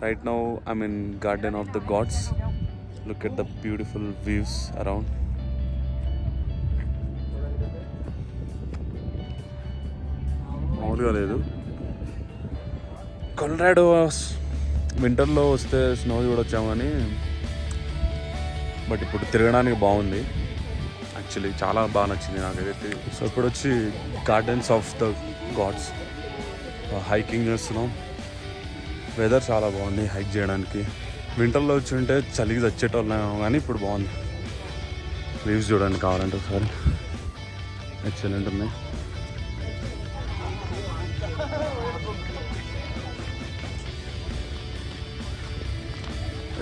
Right now, I'm in Garden of the Gods. Look at the beautiful views around. మామూలుగా లేదు. Colorado వింటర్లో వస్తే snow చూడొచ్చాము కానీ but ఇప్పుడు తిరగడానికి బాగుంది. యాక్చువల్లీ చాలా బాగా నచ్చింది నాకైతే. సో ఇప్పుడు వచ్చి Gardens of the Gods hiking చేస్తున్నాం. వెదర్ చాలా బాగుంది హైక్ చేయడానికి. వింటర్లో వచ్చి ఉంటే చలికి చచ్చేటోళ్ళం కానీ ఇప్పుడు బాగుంది. వ్యూస్ చూడడానికి కావాలంటే ఒకసారి. ఎక్సలెంట్ ఉన్నాయి.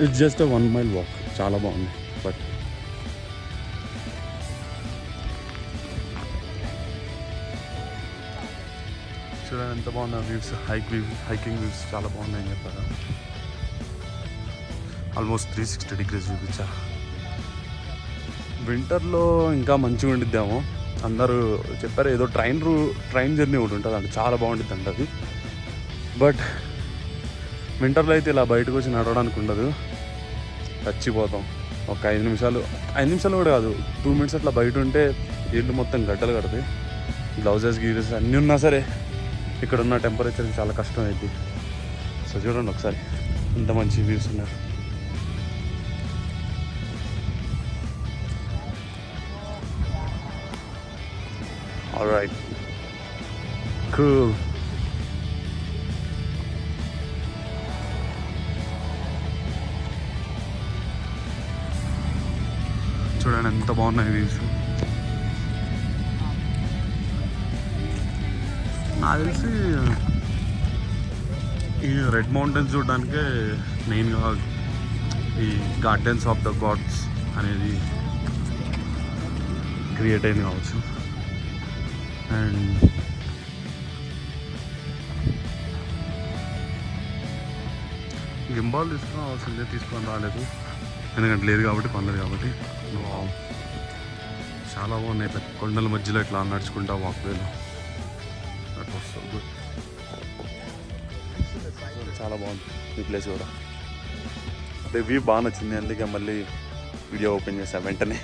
It's just one mile walk చాలా బాగుంది బట్ చూడండి ఎంత బాగున్నా views hike view hiking views చాలా బాగున్నాయని చెప్పారు. ఆల్మోస్ట్ త్రీ సిక్స్టీ డిగ్రీస్ చూపించా. వింటర్లో ఇంకా మంచిగా ఉండిద్దాము. అందరూ చెప్పారు ఏదో ట్రైన్ రూ ట్రైన్ జర్నీ ఒకటి ఉంటుంది అంటే చాలా బాగుంటుంది అంట అది. బట్ వింటర్లో అయితే ఇలా బయటకు వచ్చి నడవడానికి ఉండదు. చచ్చిపోతాం. ఒక ఐదు నిమిషాలు ఐదు నిమిషాలు కూడా కాదు టూ మినిట్స్ అట్లా బయట ఉంటే ఇల్లు మొత్తం గడ్డలు కడతాయి. బ్లౌజెస్ గీజెస్ అన్నీ ఉన్నా సరే. ఇక్కడ ఉన్న టెంపరేచర్ చాలా కష్టం అయింది సో చూడండి ఒకసారి ఇంత మంచి వ్యూస్ ఉన్నారు. Right Cool. చూడండి ఎంత బాగున్నాయి వ్యూస్ నాకు తెలిసి ఈ రెడ్ మౌంటైన్స్ చూడడానికే మెయిన్గా ఈ గార్డెన్స్ ఆఫ్ ద గాడ్స్ అనేది క్రియేట్ అయింది కావచ్చు. అండ్ గింబాల్ తీసుకుని అవసరం తీసుకొని రాలేదు. ఎందుకంటే లేదు కాబట్టి పనులేదు కాబట్టి. చాలా బాగున్నాయి కొండల మధ్యలో ఇట్లా నడుచుకుంటా వాక్వేలో చాలా బాగుంది ఈ ప్లేస్ కూడా. అదే వ్యూ బాగా నచ్చింది. అందుకే మళ్ళీ వీడియో ఓపెన్ చేసా వెంటనే.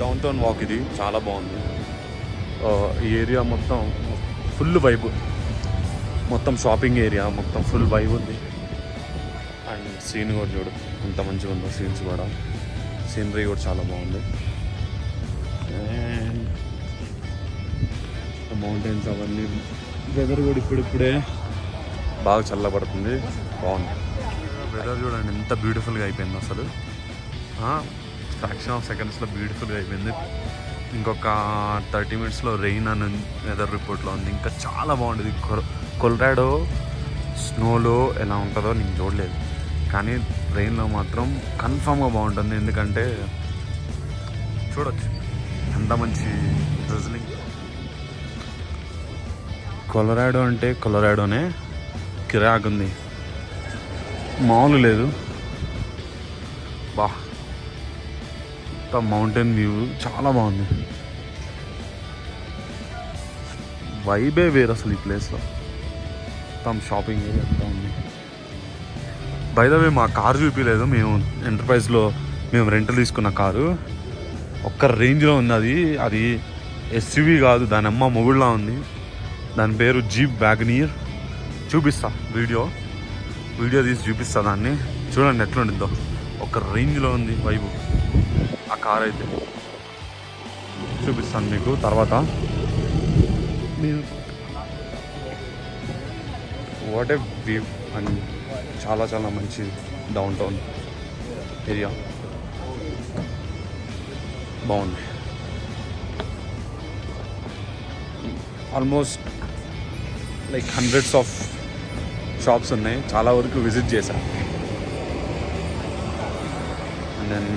డౌన్ టౌన్ వాక్ ఇది చాలా బాగుంది. ఈ ఏరియా మొత్తం ఫుల్ వైబ్ మొత్తం షాపింగ్ ఏరియా మొత్తం ఫుల్ వైబ్ ఉంది. అండ్ సీన్ కూడా చూడు ఎంత మంచిగా ఉందో సీన్స్ కూడా. సీనరీ కూడా చాలా బాగుంది. అండ్ మౌంటైన్స్ అవన్నీ. వెదర్ కూడా ఇప్పుడిప్పుడే బాగా చల్లబడుతుంది. బాగుంది. వెదర్ చూడండి ఎంత బ్యూటిఫుల్గా అయిపోయింది అసలు. ఫ్రాక్షన్ ఆఫ్ సెకండ్స్లో బ్యూటిఫుల్గా అయిపోయింది. ఇంకొక థర్టీ మినిట్స్లో రెయిన్ అని వెదర్ రిపోర్ట్లో ఉంది. ఇంకా చాలా బాగుంటుంది కొలరాడో స్నోలో ఎలా ఉంటుందో నేను చూడలేదు. కానీ రెయిన్లో మాత్రం కన్ఫామ్గా బాగుంటుంది. ఎందుకంటే చూడొచ్చు. ఎంత మంచి డ్రెస్లింగ్ కొలరాడో అంటే కొలరాడోనే కిరాక్ ఉంది మామూలు లేదు. బా మౌంటైన్ వ్యూ. చాలా బాగుంది. వైబే వేరు అసలు ఈ ప్లేస్లో. మొత్తం షాపింగ్ ఏరియా అంతా ఉంది. బై ద మా కారు చూపించలేదు మేము ఎంటర్ప్రైజ్లో మేము రెంట్ తీసుకున్న కారు. ఒక్క రేంజ్లో ఉంది అది. అది ఎస్యూవి కాదు. దాని అమ్మ మొగుడులా ఉంది. దాని పేరు జీప్ వ్యాగనీర్. చూపిస్తా వీడియో. వీడియో తీసి చూపిస్తా దాన్ని. చూడండి ఎట్లా ఉండిద్దో ఒక రేంజ్లో ఉంది వైబు. ఆ కార్ అయితే. చూపిస్తాను మీకు తర్వాత. వాట్ ఏ వ్యూ అండ్ చాలా చాలా మంచి డౌన్ టౌన్ ఏరియా బాగుంది. Almost like hundreds of shops ఉన్నాయి. చాలా వరకు విజిట్ చేశాను. అండ్ దెన్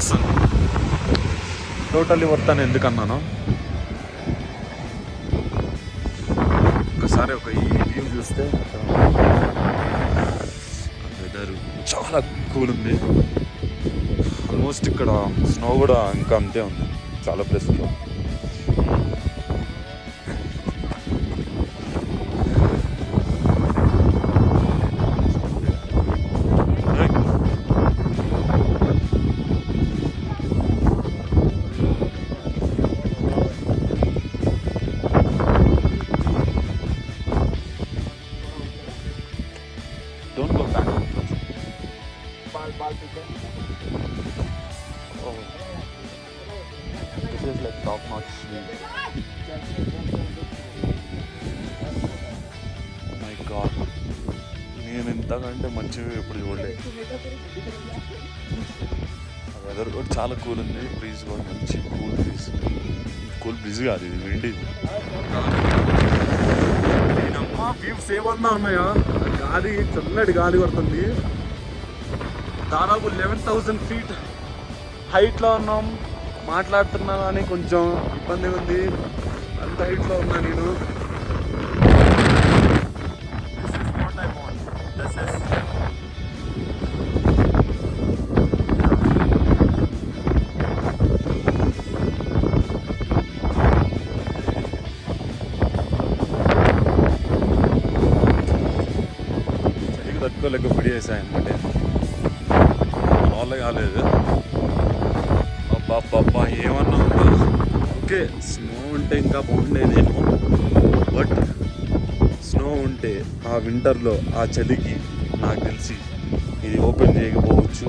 తెలుసు టోటల్లీ వర్త్ అని ఎందుకన్నాను ఒకసారి ఒక ఈ వ్యూ చూస్తే వెదర్ చాలా కూల్ ఉంది. ఆల్మోస్ట్ ఇక్కడ స్నో కూడా ఇంకా అంతే ఉంది. చాలా ప్లేస్లో ఇంతకంటే ఎప్పుడు చూడలేదు వెదర్ కూడా చాలా కూల్ ఉంది. బ్రీజ్ కూడా మంచి కూల్ బ్రీజ్ కూల్ బ్రీజ్ కాదు ఇది విండి వ్యూస్ ఏమన్నా ఉన్నాయా? గాలి చల్లటి గాలి పడుతుంది దాదాపు లెవెన్ థౌజండ్ ఫీట్ హైట్లో ఉన్నాం. మాట్లాడుతున్నా కానీ కొంచెం ఇబ్బంది ఉంది. అంత హైట్లో ఉన్నా నేను. తట్టుకోలేక పిడి వల్ల కాలేదు. అబ్బా ఏమన్నా ఉందా? ఓకే స్నో ఉంటే ఇంకా బాగుండేదేమో బట్ స్నో ఉంటే ఆ వింటర్లో ఆ చలికి నాకు తెలిసి ఇది ఓపెన్ చేయకపోవచ్చు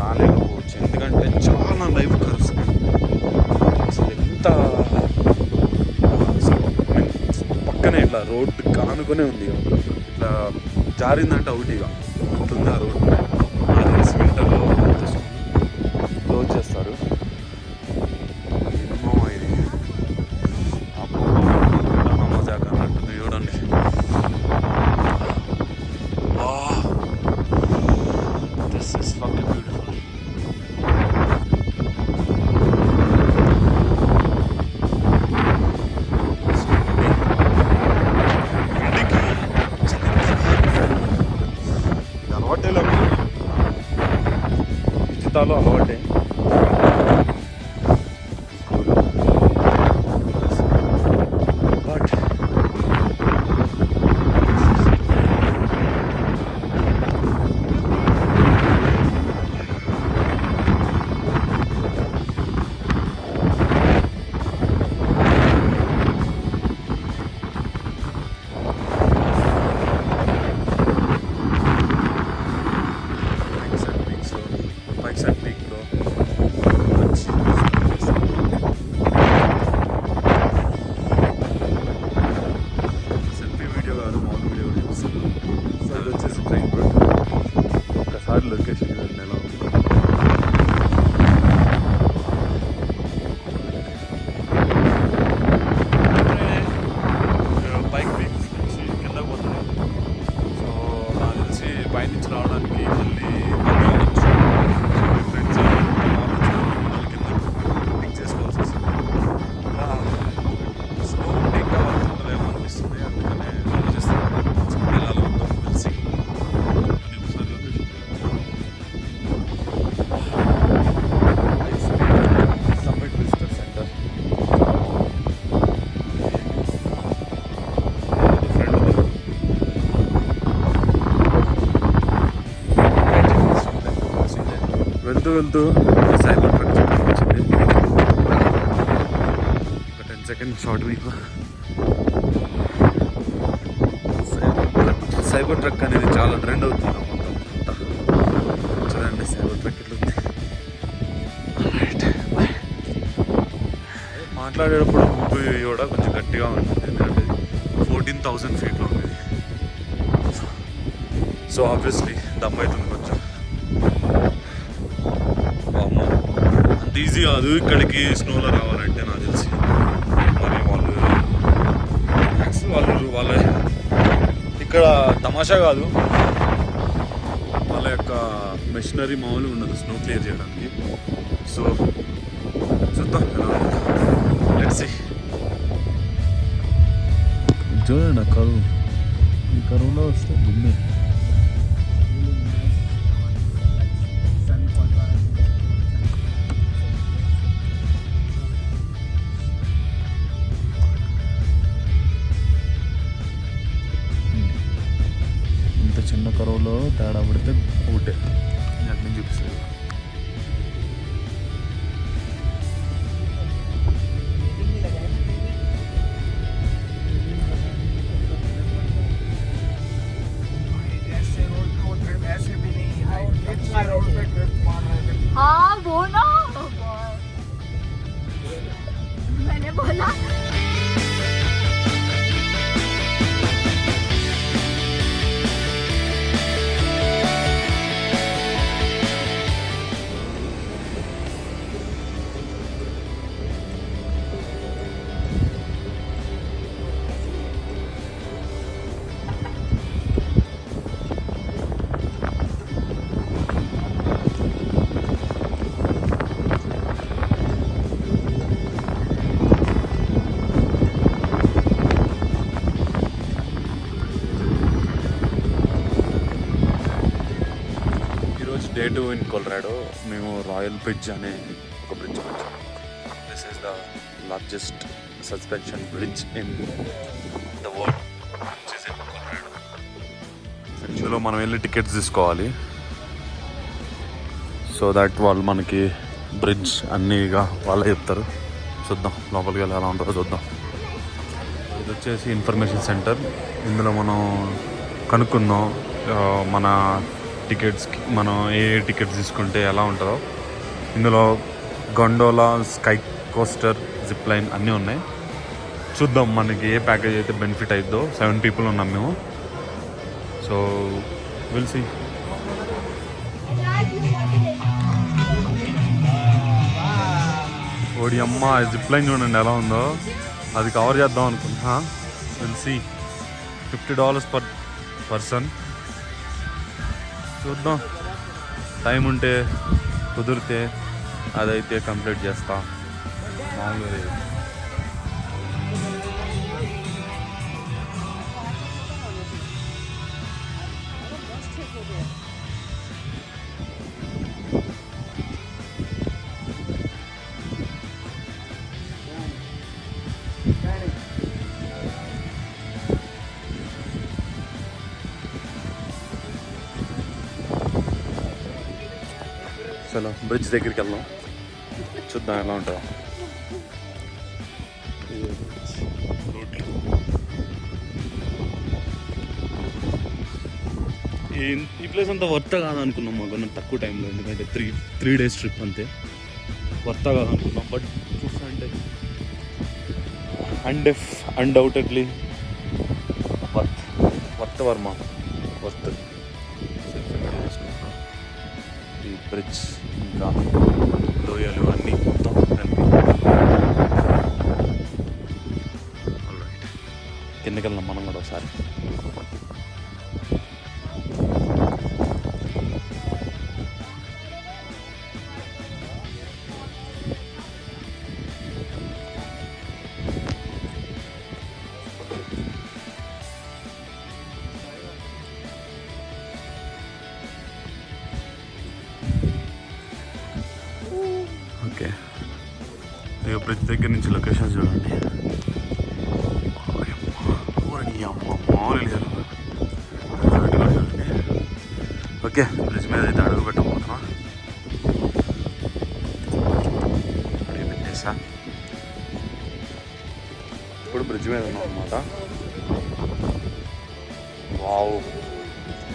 రాలేకపోవచ్చు. ఎందుకంటే చాలా లైఫ్ కర్స్ అసలు ఎంత పక్కనే ఇట్లా రోడ్డు కానుకొనే ఉంది. ఇట్లా జారిందంటే ఒకటిగా ఇక ఆ రోడ్డు నాకు క్లోజ్ చేస్తారు. Cabo Road, hein? వెళ్తూ సైబర్ ట్రక్ వచ్చింది. ఒక టెన్ సెకండ్ షార్ట్ మీకు సైబర్ ట్రక్ అనేది చాలా ట్రెండ్ అవుతుంది చూడండి సైబర్ ట్రక్ ఇట్లా ఉంది. మాట్లాడేటప్పుడు ముగ్గు కూడా కొంచెం గట్టిగా ఉంటుంది. ఎందుకంటే ఫోర్టీన్ థౌజండ్ ఫీట్లో ఉంది. సో ఆబ్వియస్లీ దమ్ అవుతుంది అంత ఈజీ కాదు. ఇక్కడికి స్నోలో రావాలంటే నాకు తెలిసి. మరి వాళ్ళు మ్యాక్సిమం వాళ్ళు వాళ్ళ ఇక్కడ తమాషా కాదు. వాళ్ళ యొక్క మెషినరీ మామూలుగా ఉండదు స్నో క్లియర్ చేయడానికి. సో చూద్దాం లెట్స్ చూడండి ఆ కరువు ఈ కరువులో వస్తే గుమ్మే ఈరోజు టూ ఇన్ కొలరాడో మేము రాయల్ బ్రిడ్జ్ అనే ఒక bridge this is the largest suspension bridge in the world in ఇందులో మనం వెళ్ళి టికెట్స్ తీసుకోవాలి? సో దట్ వాళ్ళు మనకి బ్రిడ్జ్ అన్నీగా వాళ్ళే చెప్తారు. చూద్దాం లోపలికి వెళ్ళి ఎలా ఉంటుందో చూద్దాం. ఇది వచ్చేసి ఇన్ఫర్మేషన్ సెంటర్ ఇందులో మనం కనుక్కుందాం మన టికెట్స్కి మనం ఏ ఏ టికెట్స్ తీసుకుంటే ఎలా ఉంటుందో. ఇందులో gondola sky coaster zip line అన్నీ ఉన్నాయి. చూద్దాం మనకి ఏ ప్యాకేజ్ అయితే బెనిఫిట్ అయిద్దో. సెవెన్ పీపుల్ ఉన్నాం మేము. సో విల్ సీ ఓడి అమ్మ జిప్ లైన్ చూడండి ఎలా ఉందో. అది కవర్ చేద్దాం అనుకుంటున్నా. Will see fifty dollars per person చూద్దాం. టైం ఉంటే కుదిరితే అదైతే కంప్లీట్ చేస్తాం. మామూలుగా బ్రిడ్జ్ దగ్గరికి వెళ్దాం. చూద్దాం ఎలా ఉంటుందో. ఈ- ప్లేస్ అంతా వర్త కాదనుకున్నాం మాకు తక్కువ టైంలో ఎందుకంటే త్రీ త్రీ డేస్ ట్రిప్ అంతే. వర్త కాదనుకున్నాం బట్ చూస్తా అంటే అండ్ అన్డౌటెడ్లీ వర్త్ వర్త్ వర్మ వర్త్. ఈ బ్రిడ్జ్ ఇంకా లోయలు అన్నీ మొత్తం కలిపి Alright. మనం కూడా ఒకసారి బ్రిడ్జ్ దగ్గర నుంచి లొకేషన్ చూడండి. అమ్మ, మామూలు కూడా చూడండి. ఓకే బ్రిడ్జ్ మీద అయితే అడుగు పెట్టబోతున్నా అడుగు పెట్టేసా. ఇప్పుడు బ్రిడ్జ్ మీద ఉన్నాం అనమాట వావ్.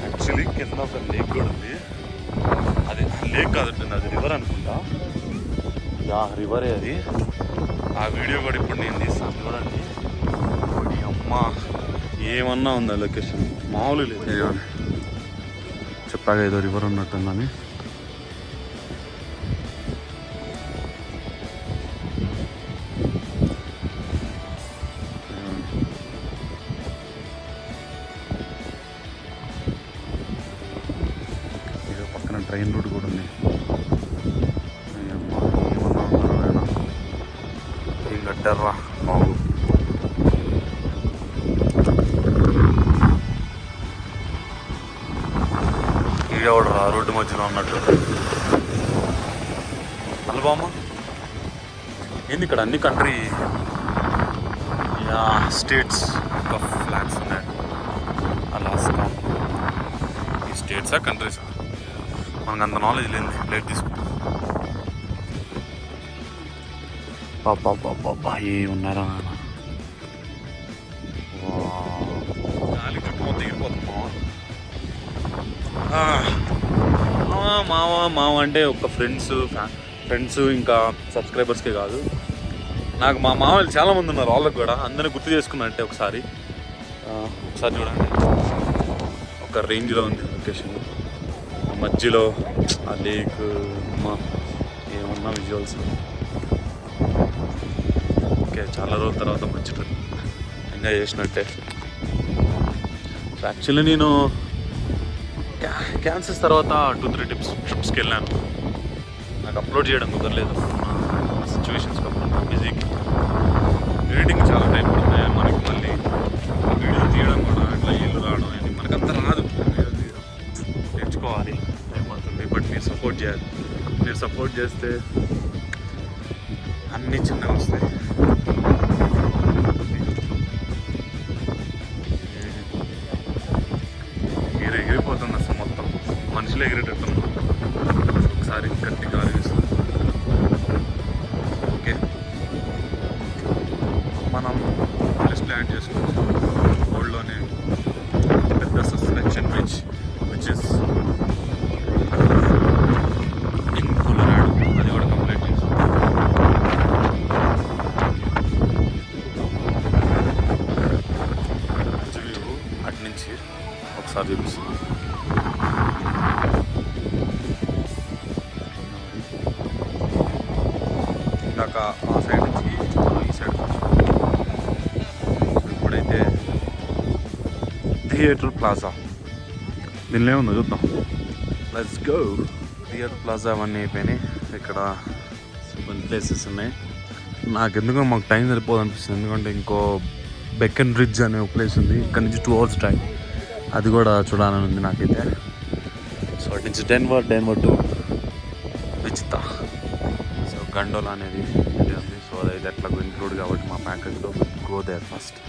యాక్చువల్లీ కింద ఒక లేక్ కూడా ఉంది. అది లేక్ కాదు అది రివర్ అనుకుంటా. యా రివరే అది. ఆ వీడియో కూడా ఇప్పుడు నేను తీస్తాను. చూడండి. అమ్మా. ఏమన్నా ఉందా లొకేషన్? మామూలు లేదు. చెప్పాగా చెప్పాక ఏదో రివర్ ఉన్నట్టుందని. عبد الرحمن ఈడెవడు రా? రోడ్డు మధ్యలో ఉన్నట్టు. అల్బామా ఏంది ఇక్కడ అన్ని country? Yeah states. Of flags ఉన్నాయి. అలాస్కా. ఈ స్టేట్సా కంట్రీసా? మనకు అంత నాలెడ్జ్ లేదు ప్లేట్ తీసుకో పాపా ఏ ఉన్నారా గాలి చుట్టూ మావ మావ అంటే ఒక ఫ్రెండ్స్ ఫ్రెండ్స్ ఇంకా సబ్స్క్రైబర్స్కే కాదు. నాకు మా మామలు చాలామంది ఉన్నారు వాళ్ళకి కూడా అందరిని గుర్తు చేసుకున్నట్టే ఒకసారి. ఒకసారి చూడండి. ఒక రేంజ్లో ఉంది లొకేషన్. మధ్యలో ఆ లేక్ మా ఏమన్నా విజువల్స్ ఓకే చాలా రోజుల తర్వాత మంచి ట్రిప్ ఎంజాయ్ చేసినట్టే. యాక్చువల్లీ నేను క్యాన్సర్స్ తర్వాత టూ త్రీ టిప్స్ ట్రిప్స్కి వెళ్ళాను. నాకు అప్లోడ్ చేయడం కుదరలేదు. సిచ్యువేషన్స్ కాబట్టి బిజీకి. ఎడిటింగ్ చాలా టైం పడుతుంది. మనకి మళ్ళీ వీడియో తీయడం కూడా ఇట్లా ఇల్లు రావడం ఇది మనకు అంత రాదు. వీడియో తీయడం నేర్చుకోవాలి. టైం పడుతుంది. బట్ మీరు సపోర్ట్ చేయాలి. మీరు సపోర్ట్ చేస్తే అన్నీ చిన్నగా వస్తాయి. థియేటర్ ప్లాజా దీనిలో ఉందో చూద్దాం. లెట్స్ గో థియేటర్ ప్లాజా అవన్నీ అయిపోయినాయి. ఇక్కడ కొన్ని ప్లేసెస్ ఉన్నాయి. నాకు ఎందుకో మాకు టైం సరిపోదు అనిపిస్తుంది. ఎందుకంటే ఇంకో బెక్కన్ బ్రిడ్జ్ అనే ఒక ప్లేస్ ఉంది. ఇక్కడ నుంచి టూ అవర్స్ టైం అది కూడా చూడాలని ఉంది నాకైతే. సో అటు నుంచి Denver Denver to Wichita so gondola అనేది ఉంది. సో అది ఎట్లా ఇంక్లూడ్ కాబట్టి మా ప్యాకేజ్లో go there first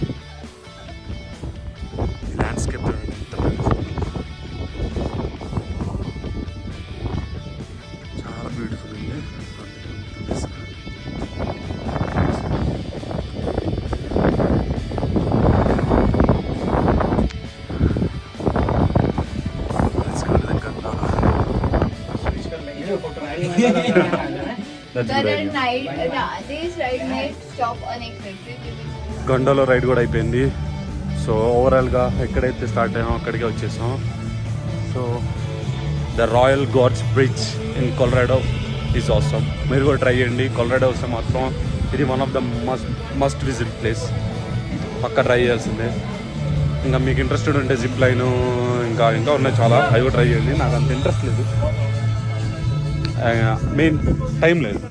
uh, this ride might stop unexpectedly. Gondola ride కూడా అయిపోయింది సో ఓవరాల్గా ఎక్కడైతే స్టార్ట్ అయ్యామో అక్కడికే వచ్చేసాం. So the Royal Gods Bridge in Colorado is awesome మీరు కూడా ట్రై చేయండి. కొలరాడో వస్తే మాత్రం ఇది one of the must must visit place పక్క ట్రై చేయాల్సిందే. ఇంకా మీకు ఇంట్రెస్టెడ్ ఉంటే జిప్ లైన్ ఇంకా ఇంకా ఉన్నాయి చాలా. అవి కూడా ట్రై చేయండి. నాకు అంత ఇంట్రెస్ట్ లేదు. Uh, మెయిన్ టైం లేదు.